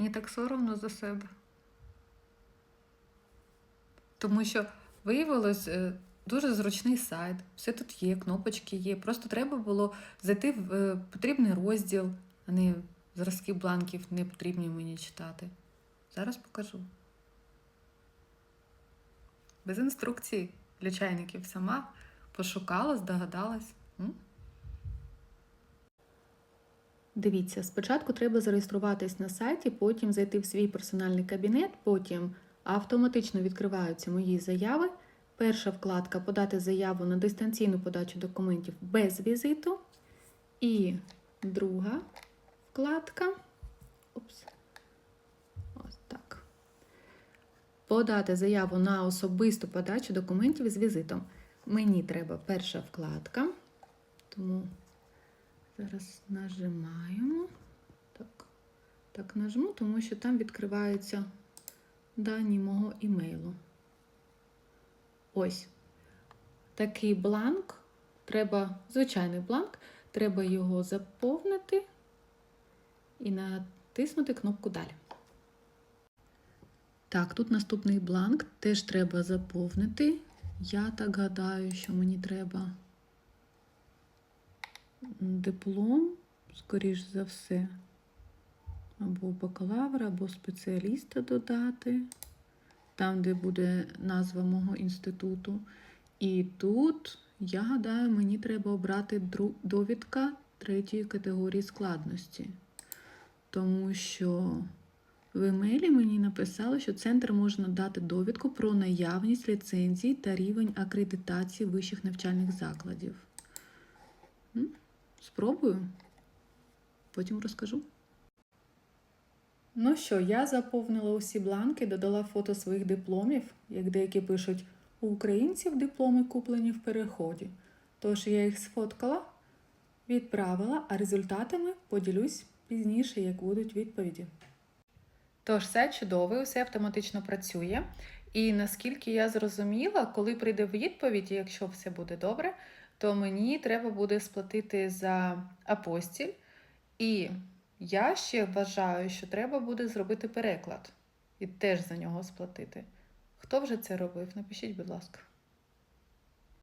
Мені так соромно за себе. Тому що виявилось е, дуже зручний сайт, все тут є, кнопочки є. Просто треба було зайти в е, потрібний розділ, а не зразки бланків не потрібні мені читати. Зараз покажу. Без інструкції для чайників сама пошукала, здогадалась. Дивіться, спочатку треба зареєструватись на сайті, потім зайти в свій персональний кабінет, потім автоматично відкриваються мої заяви. Перша вкладка подати заяву на дистанційну подачу документів без візиту. І друга вкладка. Упс. Подати заяву на особисту подачу документів з візитом. Мені треба перша вкладка, тому зараз нажимаємо. Так, так нажму, тому що там відкриваються дані мого імейлу. Ось такий бланк. Треба, звичайний бланк, треба його заповнити і натиснути кнопку Далі. Так, тут наступний бланк теж треба заповнити. Я так гадаю, що мені треба диплом, скоріш за все, або бакалавра, або спеціаліста додати, там, де буде назва мого інституту. І тут, я гадаю, мені треба обрати довідка третьої категорії складності. Тому що в емейлі мені написали, що центр може надати довідку про наявність ліцензій та рівень акредитації вищих навчальних закладів. Спробую, потім розкажу. Ну що, я заповнила усі бланки, додала фото своїх дипломів, як деякі пишуть, у українців дипломи куплені в переході. Тож я їх сфоткала, відправила, а результатами поділюсь пізніше, як будуть відповіді. Тож все чудове, все автоматично працює. І наскільки я зрозуміла, коли прийде відповідь, якщо все буде добре, то мені треба буде сплатити за апостіль. І я ще вважаю, що треба буде зробити переклад і теж за нього сплатити. Хто вже це робив? Напишіть, будь ласка.